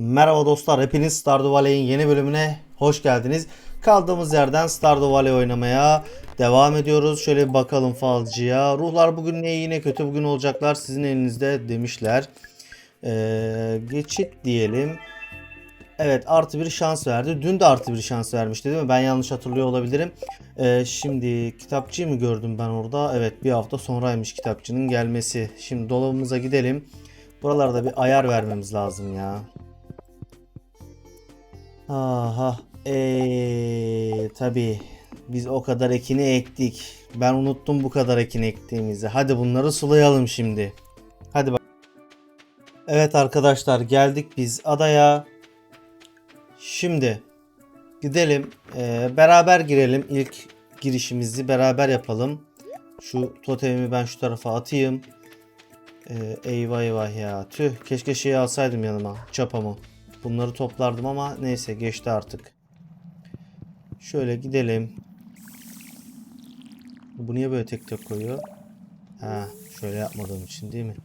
Merhaba dostlar, hepiniz Stardew Valley'in yeni bölümüne hoş geldiniz. Kaldığımız yerden Stardew Valley oynamaya devam ediyoruz. Şöyle bir bakalım falcıya. Ruhlar bugün ne iyi ne kötü bugün olacaklar sizin elinizde demişler. Ee, geçit diyelim. Evet artı bir şans verdi. Dün de artı bir şans vermişti değil mi? Ben yanlış hatırlıyor olabilirim. Ee, şimdi kitapçıyı mı gördüm ben orada? Evet bir hafta sonraymış kitapçının gelmesi. Şimdi dolabımıza gidelim. Buralarda bir ayar vermemiz lazım ya. Aha. Eee tabii. Biz o kadar ekini ektik. Ben unuttum bu kadar ekin ektiğimizi. Hadi bunları sulayalım şimdi. Hadi bak. Evet arkadaşlar geldik biz adaya. Şimdi gidelim. Ee, beraber girelim. İlk girişimizi beraber yapalım. Şu totemimi ben şu tarafa atayım. Ee, eyvah eyvah ya. Tüh keşke şeyi alsaydım yanıma. Çapamı. Bunları toplardım ama neyse geçti artık. Şöyle gidelim. Bu niye böyle tek tek koyuyor? Ha, şöyle yapmadığım için değil mi?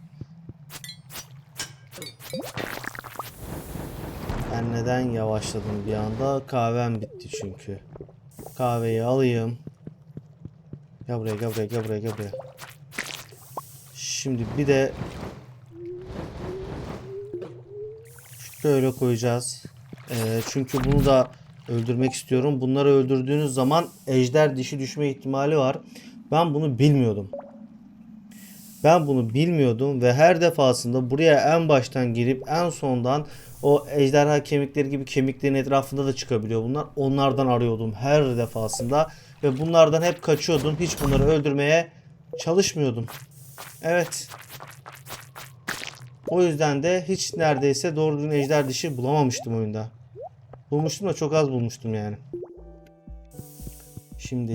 Ben neden yavaşladım bir anda? Kahvem bitti çünkü. Kahveyi alayım. Gel buraya, gel buraya, gel buraya, gel buraya. Şimdi bir de şöyle koyacağız. Ee, çünkü bunu da öldürmek istiyorum. Bunları öldürdüğünüz zaman ejder dişi düşme ihtimali var. Ben bunu bilmiyordum. Ben bunu bilmiyordum ve her defasında buraya en baştan girip en sondan o ejderha kemikleri gibi kemiklerin etrafında da çıkabiliyor bunlar. Onlardan arıyordum her defasında ve bunlardan hep kaçıyordum. Hiç bunları öldürmeye çalışmıyordum. Evet. O yüzden de hiç neredeyse doğru düzgün ejder dişi bulamamıştım oyunda. Bulmuştum da çok az bulmuştum yani. Şimdi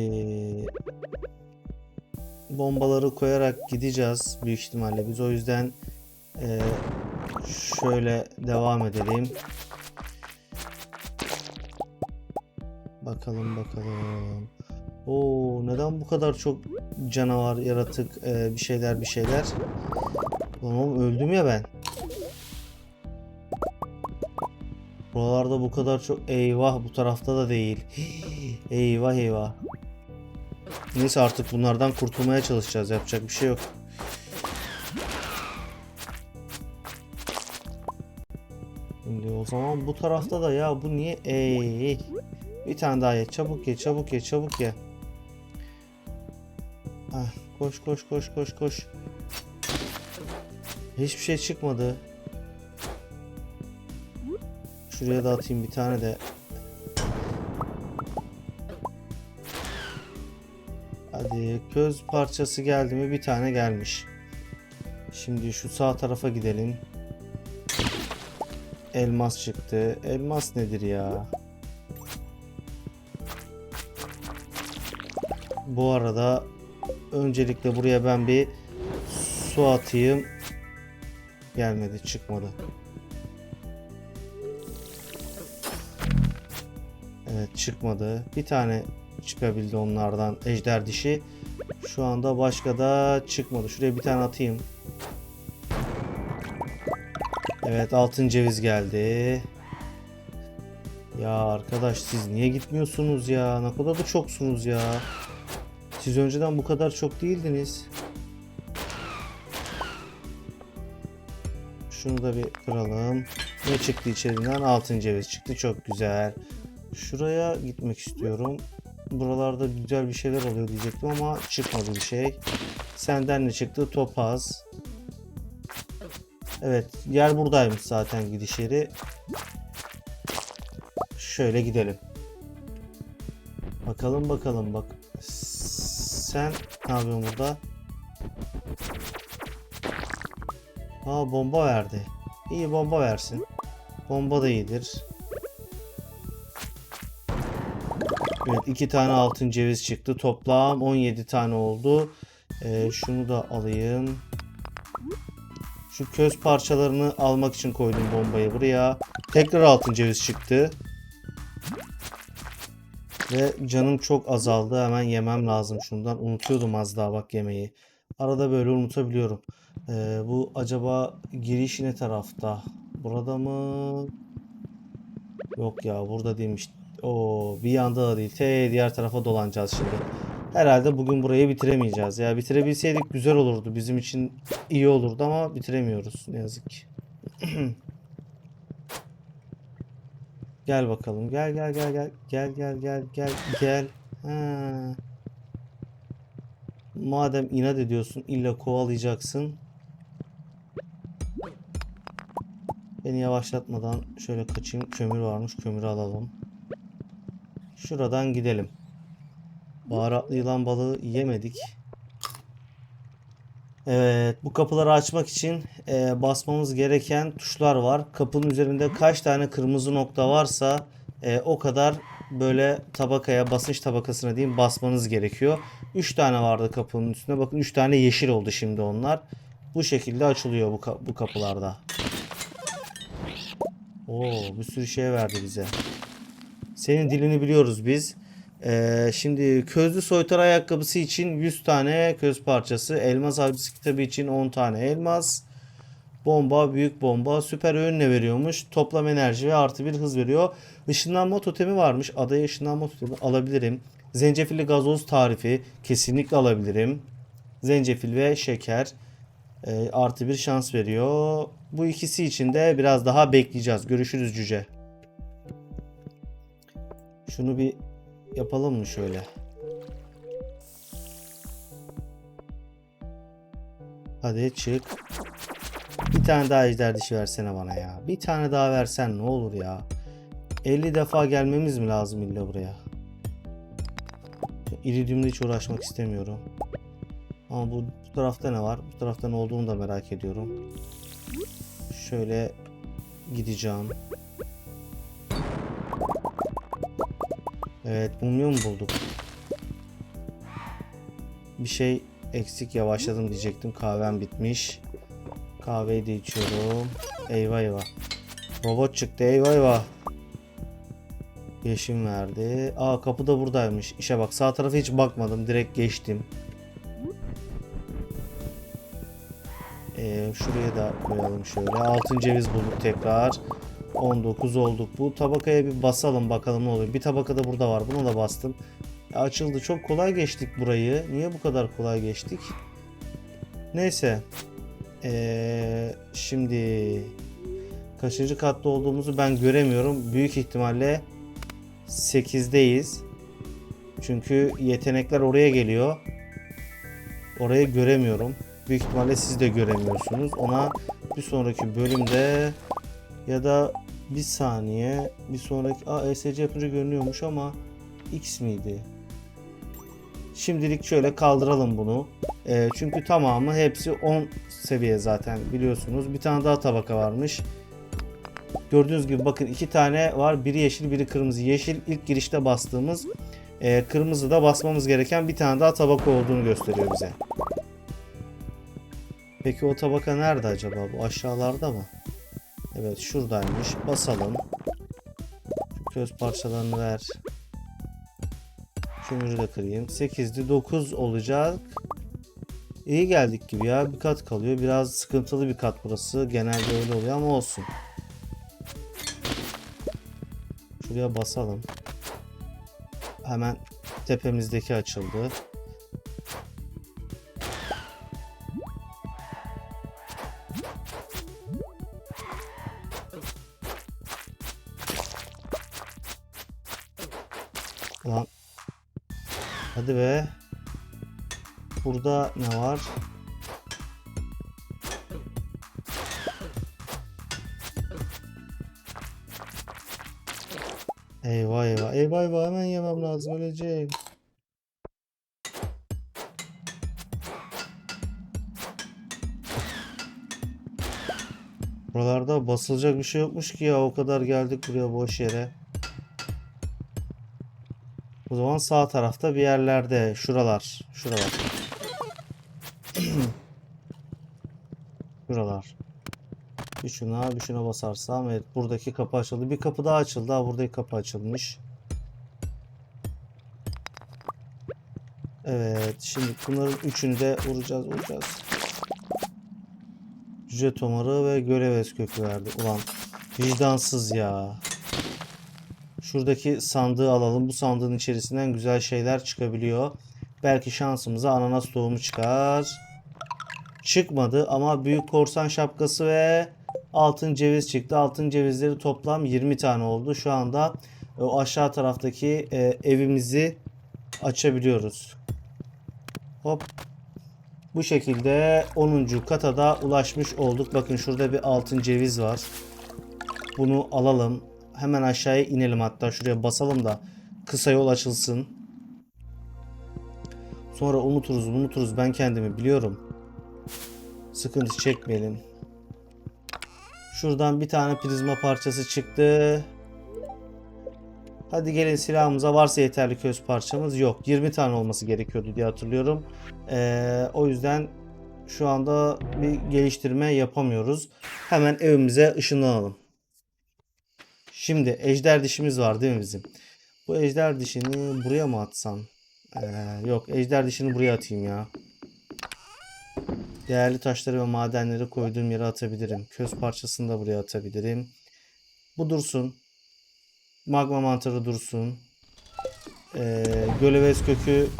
bombaları koyarak gideceğiz büyük ihtimalle biz o yüzden eee, şöyle devam edelim. Bakalım bakalım. Oo neden bu kadar çok canavar, yaratık, eee, bir şeyler bir şeyler. Lan öldüm ya ben. Buralarda bu kadar çok eyvah bu tarafta da değil. eyvah eyvah. Neyse artık bunlardan kurtulmaya çalışacağız. Yapacak bir şey yok. Şimdi o zaman bu tarafta da ya bu niye ey bir tane daha ye çabuk ye çabuk ye çabuk ye. Ah, koş koş koş koş koş. Hiçbir şey çıkmadı. Şuraya da atayım bir tane de. Hadi köz parçası geldi mi? Bir tane gelmiş. Şimdi şu sağ tarafa gidelim. Elmas çıktı. Elmas nedir ya? Bu arada öncelikle buraya ben bir su atayım. Gelmedi, çıkmadı. Evet çıkmadı. Bir tane çıkabildi onlardan ejder dişi. Şu anda başka da çıkmadı. Şuraya bir tane atayım. Evet altın ceviz geldi. Ya arkadaş siz niye gitmiyorsunuz ya? Ne kadar da çoksunuz ya. Siz önceden bu kadar çok değildiniz. Şunu da bir kıralım. Ne çıktı içerinden? Altın ceviz çıktı. Çok güzel. Şuraya gitmek istiyorum. Buralarda güzel bir şeyler oluyor diyecektim ama çıkmadı bir şey. Senden ne çıktı? Topaz. Evet, yer buradaymış zaten gidiş yeri. Şöyle gidelim. Bakalım bakalım bak. Sen ne yapıyorsun burada? Aa bomba verdi. İyi bomba versin. Bomba da iyidir. Evet iki tane altın ceviz çıktı. Toplam 17 tane oldu. Ee, şunu da alayım. Şu köz parçalarını almak için koydum bombayı buraya. Tekrar altın ceviz çıktı. Ve canım çok azaldı. Hemen yemem lazım şundan. Unutuyordum az daha bak yemeği. Arada böyle unutabiliyorum. Ee, bu acaba giriş ne tarafta? Burada mı? Yok ya burada değilmiş. O bir yanda da değil. T diğer tarafa dolanacağız şimdi. Herhalde bugün burayı bitiremeyeceğiz. Ya bitirebilseydik güzel olurdu. Bizim için iyi olurdu ama bitiremiyoruz ne yazık ki. Gel bakalım. Gel gel gel gel. Gel gel gel gel gel. Ha. Madem inat ediyorsun illa kovalayacaksın. Beni yavaşlatmadan şöyle kaçayım. Kömür varmış. Kömürü alalım. Şuradan gidelim. Baharatlı yılan balığı yemedik. Evet, bu kapıları açmak için e, basmamız gereken tuşlar var. Kapının üzerinde kaç tane kırmızı nokta varsa e, o kadar böyle tabakaya, basınç tabakasına diyeyim basmanız gerekiyor. 3 tane vardı kapının üstünde. Bakın 3 tane yeşil oldu şimdi onlar. Bu şekilde açılıyor bu, bu kapılarda. Oo, bir sürü şey verdi bize. Senin dilini biliyoruz biz. Ee, şimdi közlü soytar ayakkabısı için 100 tane köz parçası. Elmas avcısı kitabı için 10 tane elmas. Bomba, büyük bomba, süper öğün ne veriyormuş? Toplam enerji ve artı bir hız veriyor. Işınlanma totemi varmış. Adaya ışınlanma totemi alabilirim. Zencefilli gazoz tarifi kesinlikle alabilirim. Zencefil ve şeker e, artı bir şans veriyor. Bu ikisi için de biraz daha bekleyeceğiz. Görüşürüz cüce. Şunu bir yapalım mı şöyle? Hadi çık. Bir tane daha ejder dişi versene bana ya. Bir tane daha versen ne olur ya. 50 defa gelmemiz mi lazım illa buraya? İridium'da hiç uğraşmak istemiyorum. Ama bu, bu tarafta ne var? Bu tarafta ne olduğunu da merak ediyorum. Şöyle gideceğim. Evet, mumya mı bulduk? Bir şey eksik yavaşladım diyecektim. Kahvem bitmiş. Kahveyi de içiyorum. Eyvah eyvah. Robot çıktı eyvah eyvah. Yeşim verdi. Aa kapı da buradaymış. İşe bak sağ tarafa hiç bakmadım. Direkt geçtim. Şuraya da koyalım şöyle. Altın ceviz bulduk tekrar. 19 olduk. Bu tabakaya bir basalım bakalım ne oluyor. Bir tabaka da burada var. Bunu da bastım. Açıldı. Çok kolay geçtik burayı. Niye bu kadar kolay geçtik? Neyse. Ee, şimdi kaçıncı katta olduğumuzu ben göremiyorum. Büyük ihtimalle 8'deyiz. Çünkü yetenekler oraya geliyor. Orayı göremiyorum. Büyük ihtimalle siz de göremiyorsunuz. Ona bir sonraki bölümde ya da bir saniye bir sonraki Aa, ESC yapınca görünüyormuş ama X miydi? Şimdilik şöyle kaldıralım bunu. Ee, çünkü tamamı hepsi 10 seviye zaten biliyorsunuz. Bir tane daha tabaka varmış. Gördüğünüz gibi bakın iki tane var. Biri yeşil biri kırmızı. Yeşil ilk girişte bastığımız e, kırmızı da basmamız gereken bir tane daha tabaka olduğunu gösteriyor bize. Peki o tabaka nerede acaba? Bu aşağılarda mı? Evet şuradaymış. Basalım. Şu Köz parçalarını ver. Kömürü de kırayım. 8'di 9 olacak. İyi geldik gibi ya. Bir kat kalıyor. Biraz sıkıntılı bir kat burası. Genelde öyle oluyor ama olsun. Şuraya basalım. Hemen tepemizdeki açıldı. Hadi be. Burada ne var? Eyvah eyvah. Eyvah eyvah hemen yemem lazım öleceğim. Buralarda basılacak bir şey yokmuş ki ya o kadar geldik buraya boş yere. O zaman sağ tarafta bir yerlerde şuralar şuralar. Şuralar. Bir şuna bir şuna basarsam evet buradaki kapı açıldı. Bir kapı daha açıldı. Ha buradaki kapı açılmış. Evet şimdi bunların üçünü de vuracağız vuracağız. Cüce tomarı ve görev kökü verdi. Ulan vicdansız ya. Şuradaki sandığı alalım. Bu sandığın içerisinden güzel şeyler çıkabiliyor. Belki şansımıza ananas tohumu çıkar. Çıkmadı ama büyük korsan şapkası ve altın ceviz çıktı. Altın cevizleri toplam 20 tane oldu. Şu anda e, o aşağı taraftaki e, evimizi açabiliyoruz. Hop. Bu şekilde 10. kata da ulaşmış olduk. Bakın şurada bir altın ceviz var. Bunu alalım. Hemen aşağıya inelim hatta şuraya basalım da kısa yol açılsın. Sonra unuturuz unuturuz ben kendimi biliyorum. Sıkıntı çekmeyelim. Şuradan bir tane prizma parçası çıktı. Hadi gelin silahımıza varsa yeterli köz parçamız yok. 20 tane olması gerekiyordu diye hatırlıyorum. Ee, o yüzden şu anda bir geliştirme yapamıyoruz. Hemen evimize ışınlanalım. Şimdi ejder dişimiz var değil mi bizim? Bu ejder dişini buraya mı atsam? Ee, yok ejder dişini buraya atayım ya. Değerli taşları ve madenleri koyduğum yere atabilirim. Köz parçasını da buraya atabilirim. Bu dursun. Magma mantarı dursun. Ee, göleves kökü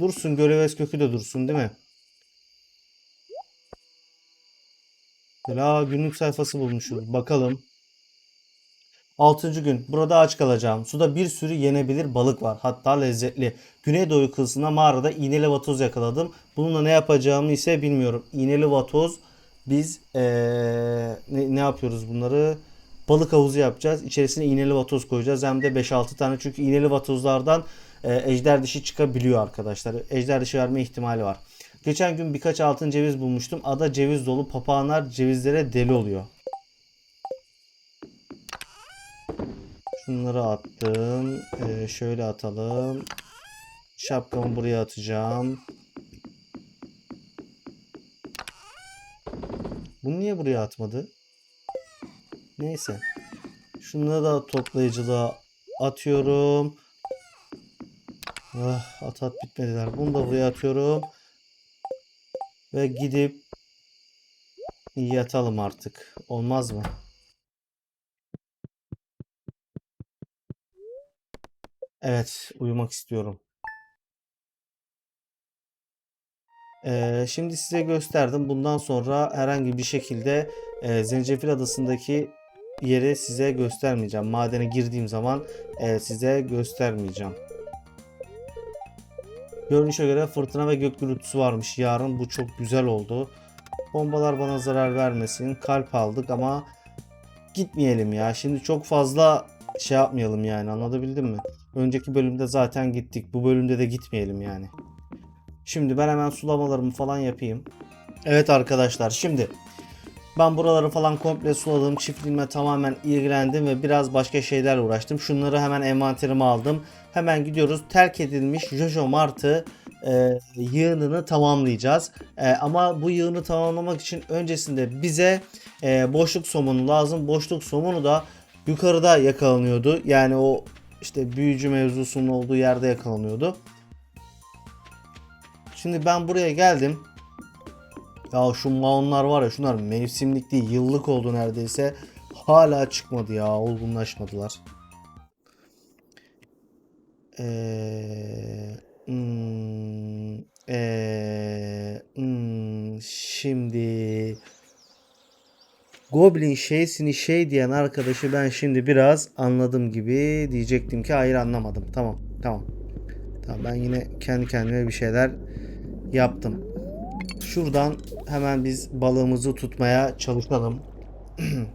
dursun. Göleves kökü de dursun değil mi? Aa, günlük sayfası bulmuşuz. Bakalım. 6. gün. Burada aç kalacağım. Suda bir sürü yenebilir balık var. Hatta lezzetli. Güneydoğu kıyısında mağarada iğneli vatoz yakaladım. Bununla ne yapacağımı ise bilmiyorum. İğneli vatoz biz ee, ne, ne yapıyoruz bunları? Balık havuzu yapacağız. İçerisine iğneli vatoz koyacağız. Hem de 5-6 tane. Çünkü iğneli vatozlardan e, ejder dişi çıkabiliyor arkadaşlar. Ejder dişi verme ihtimali var. Geçen gün birkaç altın ceviz bulmuştum. Ada ceviz dolu. Papağanlar cevizlere deli oluyor. Şunları attım. Ee, şöyle atalım. Şapkamı buraya atacağım. Bunu niye buraya atmadı? Neyse. Şunları da toplayıcılığa atıyorum. Ah, at at bitmediler. Bunu da buraya atıyorum. Ve gidip yatalım artık. Olmaz mı? Evet, uyumak istiyorum. Ee, şimdi size gösterdim. Bundan sonra herhangi bir şekilde e, Zencefil Adası'ndaki yeri size göstermeyeceğim. Madene girdiğim zaman e, size göstermeyeceğim. Görünüşe göre fırtına ve gök gürültüsü varmış yarın. Bu çok güzel oldu. Bombalar bana zarar vermesin. Kalp aldık ama gitmeyelim ya. Şimdi çok fazla şey yapmayalım yani anlatabildim mi? Önceki bölümde zaten gittik. Bu bölümde de gitmeyelim yani. Şimdi ben hemen sulamalarımı falan yapayım. Evet arkadaşlar şimdi ben buraları falan komple suladım. Çiftliğime tamamen ilgilendim ve biraz başka şeylerle uğraştım. Şunları hemen envanterime aldım. Hemen gidiyoruz. Terk edilmiş Jojo Mart'ı e, yığınını tamamlayacağız. E, ama bu yığını tamamlamak için öncesinde bize e, boşluk somunu lazım. Boşluk somunu da yukarıda yakalanıyordu. Yani o işte büyücü mevzusunun olduğu yerde yakalanıyordu. Şimdi ben buraya geldim. Ya şu maonlar var ya şunlar mevsimlik değil yıllık oldu neredeyse. Hala çıkmadı ya olgunlaşmadılar. Eee hmm, eee hmm, şimdi Goblin şeysini şey diyen arkadaşı ben şimdi biraz anladım gibi diyecektim ki hayır anlamadım. Tamam tamam. Tamam ben yine kendi kendime bir şeyler yaptım. Şuradan hemen biz balığımızı tutmaya çalışalım.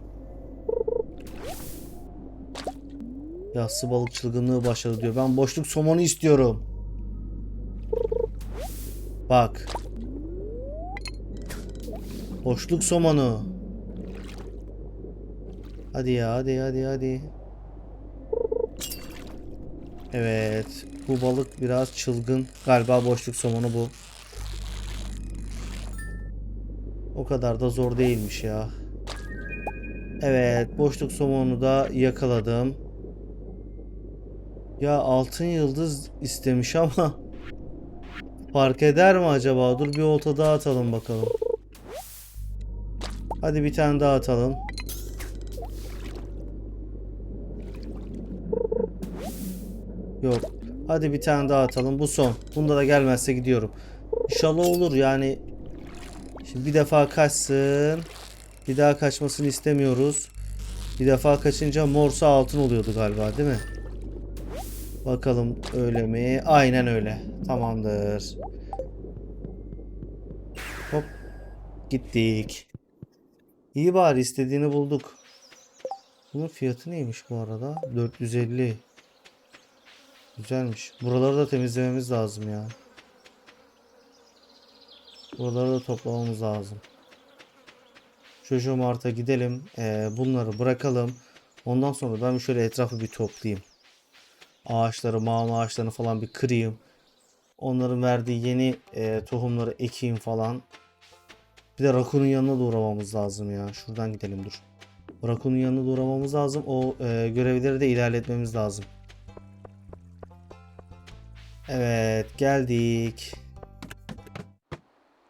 Yassı balık çılgınlığı başladı diyor. Ben boşluk somonu istiyorum. Bak. Boşluk somonu. Hadi ya hadi hadi hadi. Evet. Bu balık biraz çılgın. Galiba boşluk somonu bu. O kadar da zor değilmiş ya. Evet. Boşluk somonu da yakaladım. Ya altın yıldız istemiş ama fark eder mi acaba? Dur bir olta daha atalım bakalım. Hadi bir tane daha atalım. Yok. Hadi bir tane daha atalım. Bu son. Bunda da gelmezse gidiyorum. İnşallah olur yani. Şimdi bir defa kaçsın. Bir daha kaçmasını istemiyoruz. Bir defa kaçınca morsa altın oluyordu galiba değil mi? Bakalım öyle mi? Aynen öyle. Tamamdır. Hop. Gittik. İyi bari istediğini bulduk. Bunun fiyatı neymiş bu arada? 450. Güzelmiş. Buraları da temizlememiz lazım ya. Buraları da toplamamız lazım. Jojo Mart'a gidelim. Ee, bunları bırakalım. Ondan sonra ben şöyle etrafı bir toplayayım. Ağaçları, mağma ağaçlarını falan bir kırayım. Onların verdiği yeni e, tohumları ekeyim falan. Bir de Rakun'un yanına da uğramamız lazım ya. Şuradan gidelim dur. Rakun'un yanına da uğramamız lazım. O e, görevleri de ilerletmemiz lazım. Evet geldik.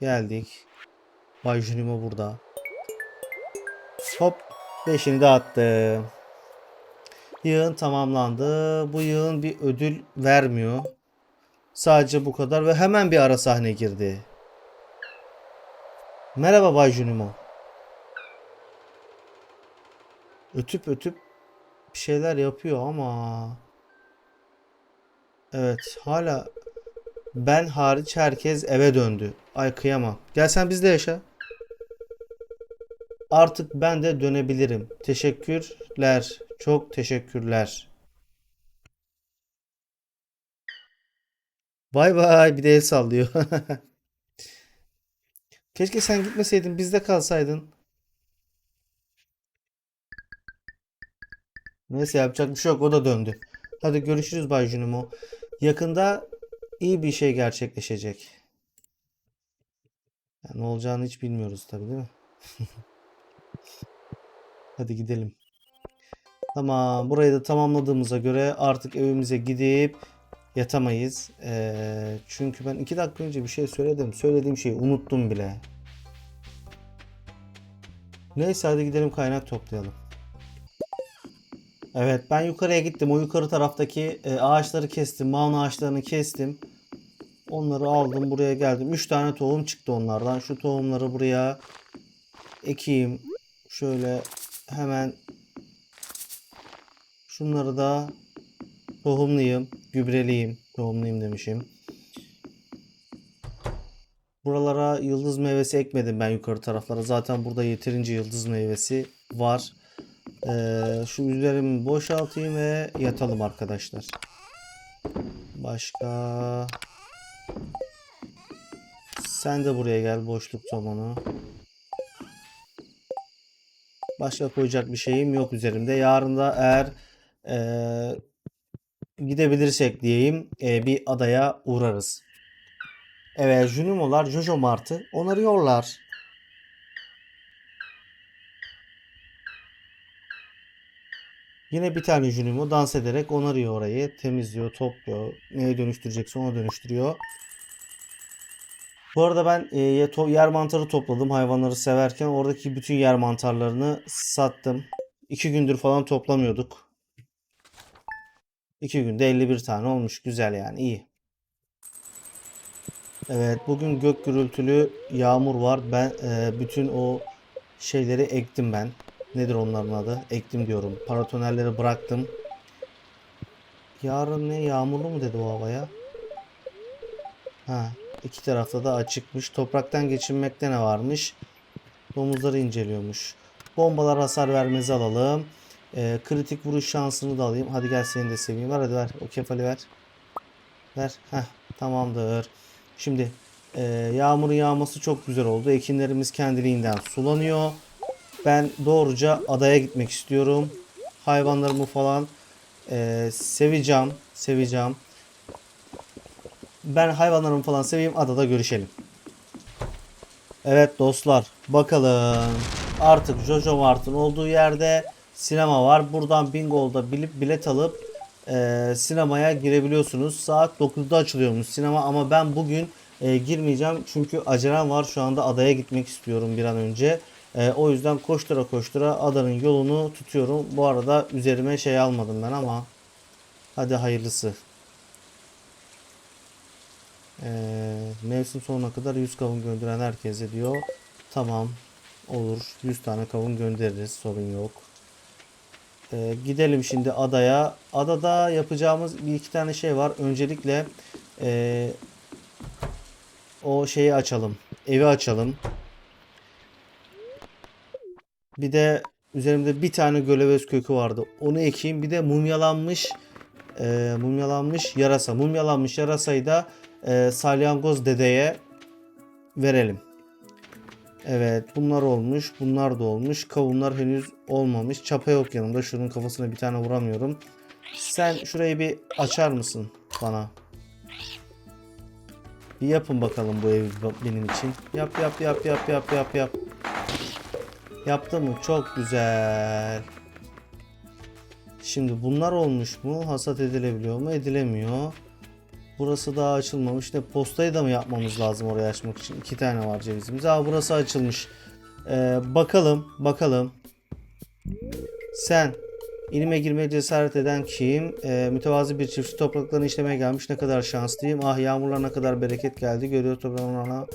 Geldik. Bay Junimo burada. Hop. Beşini de attım. Yığın tamamlandı. Bu yığın bir ödül vermiyor. Sadece bu kadar ve hemen bir ara sahne girdi. Merhaba Bay Junimo. Ötüp ötüp bir şeyler yapıyor ama Evet hala ben hariç herkes eve döndü. Ay kıyamam. Gel sen bizde yaşa. Artık ben de dönebilirim. Teşekkürler. Çok teşekkürler. Bay bay. Bir de el sallıyor. Keşke sen gitmeseydin. Bizde kalsaydın. Neyse yapacak bir şey yok. O da döndü. Hadi görüşürüz Bay Junimo. Yakında iyi bir şey gerçekleşecek. Ya ne olacağını hiç bilmiyoruz tabii değil mi? Hadi gidelim. Tamam, burayı da tamamladığımıza göre artık evimize gidip yatamayız. Ee, çünkü ben iki dakika önce bir şey söyledim. Söylediğim şeyi unuttum bile. Neyse hadi gidelim kaynak toplayalım. Evet ben yukarıya gittim. O yukarı taraftaki e, ağaçları kestim. Maun ağaçlarını kestim. Onları aldım buraya geldim. 3 tane tohum çıktı onlardan. Şu tohumları buraya ekeyim. Şöyle hemen şunları da tohumlayayım. Gübreleyeyim. Tohumlayayım demişim. Buralara yıldız meyvesi ekmedim ben yukarı taraflara. Zaten burada yeterince yıldız meyvesi var. Ee, şu üzerimi boşaltayım ve yatalım arkadaşlar. Başka... Sen de buraya gel boşluk somonu. Başka koyacak bir şeyim yok üzerimde. Yarın da eğer eee, gidebilirsek diyeyim eee, bir adaya uğrarız. Evet Junimo'lar Jojo Mart'ı onarıyorlar. Yine bir tane Junimo dans ederek onarıyor orayı. Temizliyor, topluyor. Neye dönüştürecekse ona dönüştürüyor. Bu arada ben e, yer mantarı topladım hayvanları severken. Oradaki bütün yer mantarlarını sattım. İki gündür falan toplamıyorduk. İki günde 51 tane olmuş. Güzel yani iyi. Evet bugün gök gürültülü yağmur var. Ben e, bütün o şeyleri ektim ben. Nedir onların adı? Ektim diyorum. Paratonerleri bıraktım. Yarın ne yağmurlu mu dedi o havaya? Ha, iki tarafta da açıkmış. Topraktan geçinmekte ne varmış? Domuzları inceliyormuş. Bombalar hasar vermezi alalım. Ee, kritik vuruş şansını da alayım. Hadi gel seni de seveyim. Ver hadi ver. O kefali ver. Ver. Heh, tamamdır. Şimdi e, yağmurun yağması çok güzel oldu. Ekinlerimiz kendiliğinden sulanıyor. Ben doğruca adaya gitmek istiyorum. Hayvanlarımı falan e, seveceğim. Seveceğim. Ben hayvanlarımı falan seveyim. Adada görüşelim. Evet dostlar. Bakalım. Artık Jojo Mart'ın olduğu yerde sinema var. Buradan Bingo'da bilip bilet alıp e, sinemaya girebiliyorsunuz. Saat 9'da açılıyormuş sinema ama ben bugün e, girmeyeceğim. Çünkü acelem var. Şu anda adaya gitmek istiyorum bir an önce. E, o yüzden koştura koştura adanın yolunu tutuyorum. Bu arada üzerime şey almadım ben ama hadi hayırlısı. Ee, mevsim sonuna kadar 100 kavun gönderen herkese diyor. Tamam olur 100 tane kavun göndeririz sorun yok. Ee, gidelim şimdi adaya. Adada yapacağımız bir iki tane şey var. Öncelikle ee, o şeyi açalım. Evi açalım. Bir de üzerimde bir tane gölevez kökü vardı. Onu ekeyim. Bir de mumyalanmış e, mumyalanmış yarasa. Mumyalanmış yarasayı da e, salyangoz dedeye verelim. Evet bunlar olmuş. Bunlar da olmuş. Kavunlar henüz olmamış. Çapa yok yanımda. Şunun kafasına bir tane vuramıyorum. Sen şurayı bir açar mısın bana? Bir yapın bakalım bu evi benim için. Yap yap yap yap yap yap yap. Yaptı mı? Çok güzel. Şimdi bunlar olmuş mu? Hasat edilebiliyor mu? Edilemiyor. Burası daha açılmamış. Ne postayı da mı yapmamız lazım oraya açmak için? İki tane var cevizimiz. Aa burası açılmış. Ee, bakalım, bakalım. Sen ilime girmeye cesaret eden kim? Ee, mütevazi bir çiftçi topraklarını işlemeye gelmiş. Ne kadar şanslıyım. Ah yağmurlar ne kadar bereket geldi. Görüyor toprağına.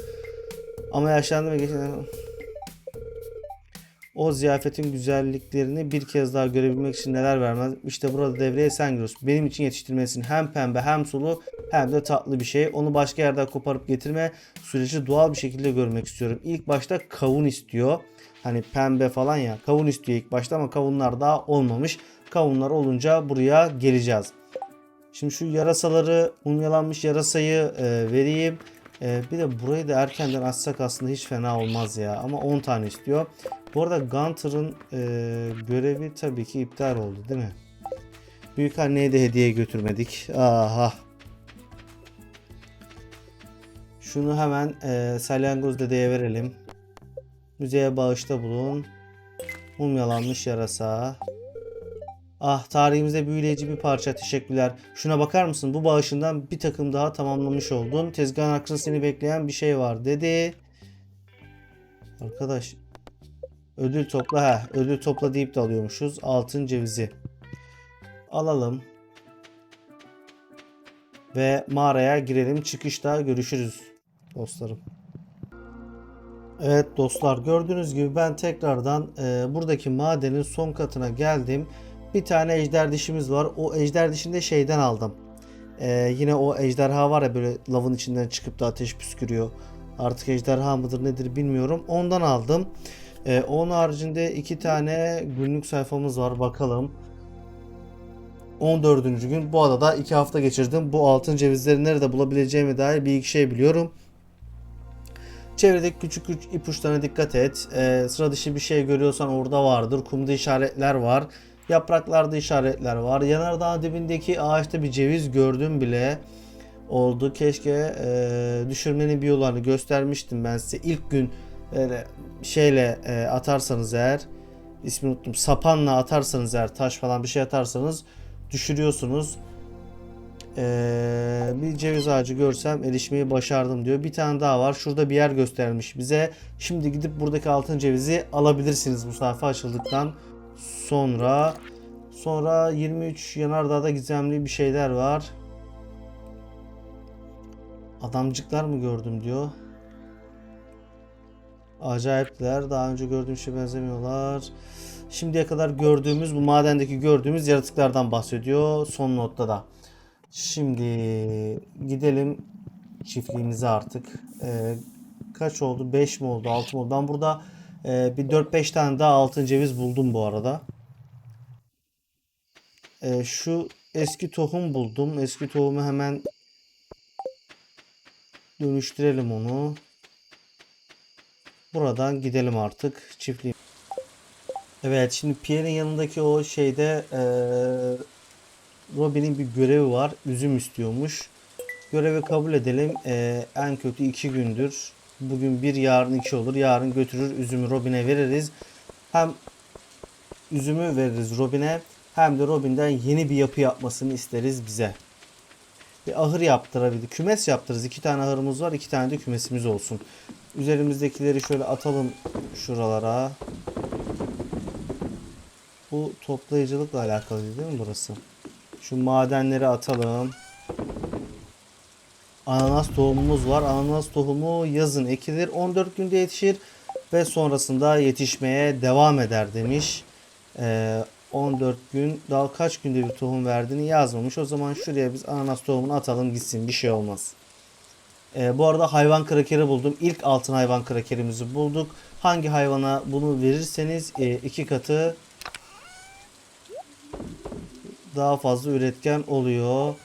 Ama yaşlandım ve geçen... O ziyafetin güzelliklerini bir kez daha görebilmek için neler vermez. İşte burada devreye sen giriyorsun. Benim için yetiştirmesin hem pembe hem sulu hem de tatlı bir şey. Onu başka yerden koparıp getirme süreci doğal bir şekilde görmek istiyorum. İlk başta kavun istiyor. Hani pembe falan ya. Kavun istiyor ilk başta ama kavunlar daha olmamış. Kavunlar olunca buraya geleceğiz. Şimdi şu yarasaları, mumyalanmış yarasayı e, vereyim. E, bir de burayı da erkenden açsak aslında hiç fena olmaz ya. Ama 10 tane istiyor. Bu arada Gunter'ın e, görevi tabii ki iptal oldu değil mi? Büyük anneye de hediye götürmedik. Aha. Şunu hemen e, Salyangoz dedeye verelim. Müzeye bağışta bulun. Mumyalanmış yarasa. Ah tarihimizde büyüleyici bir parça teşekkürler. Şuna bakar mısın? Bu bağışından bir takım daha tamamlamış oldun. Tezgahın arkasında seni bekleyen bir şey var dedi. Arkadaş ödül topla ha ödül topla deyip de alıyormuşuz. Altın cevizi. Alalım. Ve mağaraya girelim. Çıkışta görüşürüz dostlarım. Evet dostlar gördüğünüz gibi ben tekrardan e, buradaki madenin son katına geldim. Bir tane ejder dişimiz var. O ejder dişini de şeyden aldım. E, yine o ejderha var ya böyle lavın içinden çıkıp da ateş püskürüyor. Artık ejderha mıdır nedir bilmiyorum. Ondan aldım. E, onun haricinde iki tane günlük sayfamız var bakalım. 14. gün bu adada 2 hafta geçirdim. Bu altın cevizleri nerede bulabileceğime dair bir iki şey biliyorum. Çevredeki küçük küçük ipuçlarına dikkat et. Ee, sıra dışı bir şey görüyorsan orada vardır. Kumda işaretler var. Yapraklarda işaretler var. Yanardağ dibindeki ağaçta bir ceviz gördüm bile. Oldu. Keşke e, düşürmenin bir yollarını göstermiştim ben size. İlk gün öyle şeyle e, atarsanız eğer ismini unuttum. Sapanla atarsanız eğer taş falan bir şey atarsanız düşürüyorsunuz. Ee, bir ceviz ağacı görsem erişmeyi başardım diyor. Bir tane daha var. Şurada bir yer göstermiş bize. Şimdi gidip buradaki altın cevizi alabilirsiniz bu sayfa açıldıktan sonra. Sonra 23 Yanardağ'da gizemli bir şeyler var. Adamcıklar mı gördüm diyor. Acayipler. Daha önce gördüğüm şey benzemiyorlar. Şimdiye kadar gördüğümüz bu madendeki gördüğümüz yaratıklardan bahsediyor son notta da. Şimdi gidelim çiftliğimize artık. Ee, kaç oldu? 5 mi oldu? 6 mı oldu? Ben burada e, bir 4-5 tane daha altın ceviz buldum bu arada. Ee, şu eski tohum buldum. Eski tohumu hemen dönüştürelim onu. Buradan gidelim artık çiftliğe. Evet şimdi Pierre'in yanındaki o şeyde eee Robin'in bir görevi var. Üzüm istiyormuş. Görevi kabul edelim. Eee, en kötü iki gündür. Bugün bir yarın iki olur. Yarın götürür üzümü Robin'e veririz. Hem üzümü veririz Robin'e hem de Robin'den yeni bir yapı yapmasını isteriz bize. Bir ahır yaptırabilir. Kümes yaptırırız. İki tane ahırımız var. iki tane de kümesimiz olsun. Üzerimizdekileri şöyle atalım şuralara. Bu toplayıcılıkla alakalı değil mi burası? Şu madenleri atalım. ananas tohumumuz var. Ananas tohumu yazın ekilir 14 günde yetişir ve sonrasında yetişmeye devam eder demiş. Ee, 14 gün daha kaç günde bir tohum verdiğini yazmamış. O zaman şuraya biz ananas tohumunu atalım gitsin bir şey olmaz. Ee, bu arada hayvan krakeri buldum. İlk altın hayvan krakerimizi bulduk. Hangi hayvana bunu verirseniz e, iki katı daha fazla üretken oluyor.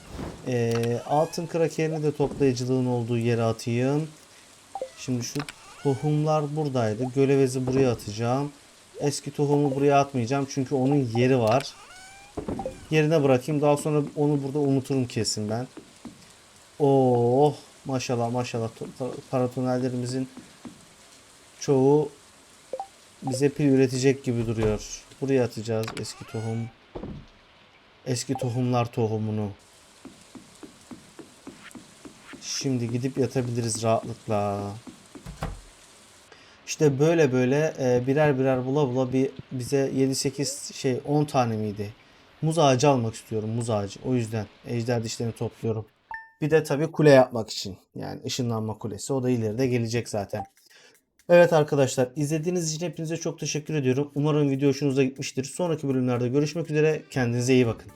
Ee, altın krakerini de toplayıcılığın olduğu yere atayım. Şimdi şu tohumlar buradaydı. Gölevezi buraya atacağım. Eski tohumu buraya atmayacağım çünkü onun yeri var. Yerine bırakayım. Daha sonra onu burada unuturum kesin ben. Oh maşallah maşallah To- paratonellerimizin çoğu bize pil üretecek gibi duruyor. Buraya atacağız eski tohum. Eski tohumlar tohumunu. Şimdi gidip yatabiliriz rahatlıkla. İşte böyle böyle e, birer birer bula bula bir bize 7-8 şey 10 tane miydi? Muz ağacı almak istiyorum muz ağacı. O yüzden ejder dişlerini topluyorum. Bir de tabii kule yapmak için. Yani ışınlanma kulesi. O da ileride gelecek zaten. Evet arkadaşlar izlediğiniz için hepinize çok teşekkür ediyorum. Umarım video hoşunuza gitmiştir. Sonraki bölümlerde görüşmek üzere. Kendinize iyi bakın.